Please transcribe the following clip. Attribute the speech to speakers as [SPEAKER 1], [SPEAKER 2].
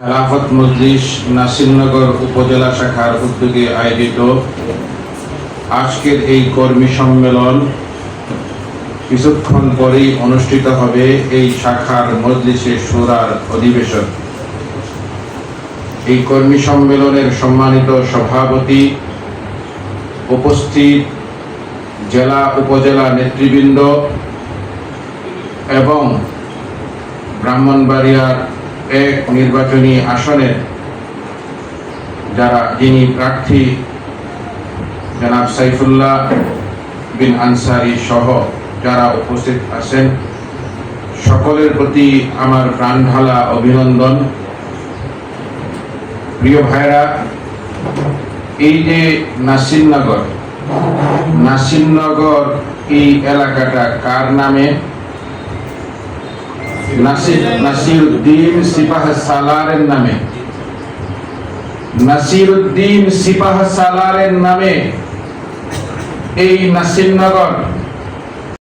[SPEAKER 1] খেলাফত মজলিস নাসিরনগর উপজেলা শাখার উদ্যোগে আয়োজিত আজকের এই কর্মী সম্মেলন কিছুক্ষণ পরেই অনুষ্ঠিত হবে এই শাখার মজলিসে সুরার অধিবেশন। এই কর্মী সম্মেলনের সম্মানিত সভাপতি উপস্থিত জেলা উপজেলা নেতৃবৃন্দ এবং ব্রাহ্মণবাড়িয়ার এক নির্বাচনী আসনের যারা যিনি প্রার্থী, জনাব সাইফুল্লাহ বিন আনসারি সহ যারা উপস্থিত আছেন, সকলের প্রতি আমার প্রাণঢালা অভিনন্দন। প্রিয় ভাইরা এই যে নাসিরনগর নাসিরনগর এই এলাকাটা কার নামে? নাসিরুদ্দিন সিপাহ সালারের নামে। নাসিরুদ্দিন সিপাহ সালারের নামে। এই নাসিরনগর